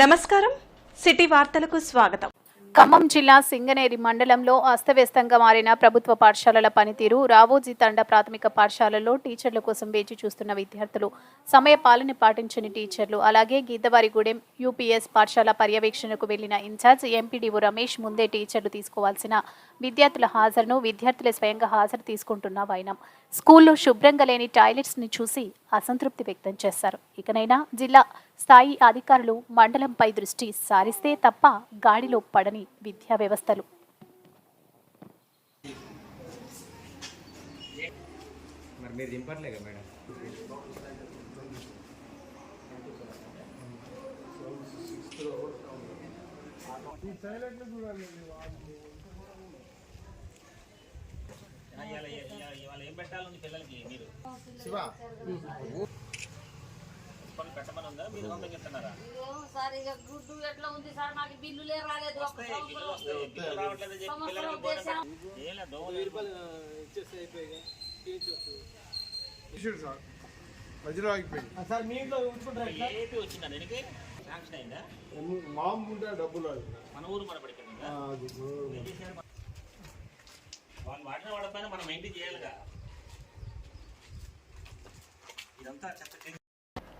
నమస్కారం. సిటీ వార్తలకు స్వాగతం. ఖమ్మం జిల్లా సింగనేరి మండలంలో అస్తవ్యస్తంగా మారిన ప్రభుత్వ పాఠశాలల పనితీరు రావోజీ తండ ప్రాథమిక పాఠశాలలో టీచర్ల కోసం వేచి చూస్తున్న విద్యార్థులు. సమయ పాలన పాటించని టీచర్లు అలాగే గీతవారిగూడెం యూపీఎస్ పాఠశాల పర్యవేక్షణకు వెళ్ళిన ఇన్ఛార్జ్ ఎంపీడీఓ రమేష్ ముందే టీచర్లు తీసుకోవాల్సిన విద్యార్థుల హాజరును విద్యార్థులే స్వయంగా హాజరు తీసుకుంటున్న వైనం. స్కూల్లో శుభ్రంగా లేని టాయిలెట్స్ని చూసి అసంతృప్తి వ్యక్తం చేశారు. ఇకనైనా జిల్లా స్థాయి అధికారులు మండలంపై దృష్టి సారిస్తే తప్ప గాడిలో పడని విద్యా వ్యవస్థలు. మరి మీరు దింపట్లేగా మేడం? ఇవాళ పెట్టమని ఉందా మీరు చెప్తున్నారా సార్ ఇక గుడ్డు ఎట్లా ఉంది సార్? మాకు బిల్లులే రాలేదు. మధ్యలో ఆగిపోయింది ఏపీ వచ్చిందా దీనికి? శాంక్షన్ అయిందా? మామూలుగా డబ్బులు. మన ఊరు మన పడిపోయింది. వాళ్ళు వాడిన వాడపైన మనం మెయింటైన్ చేయాలిగా. ఇదంతా చెత్త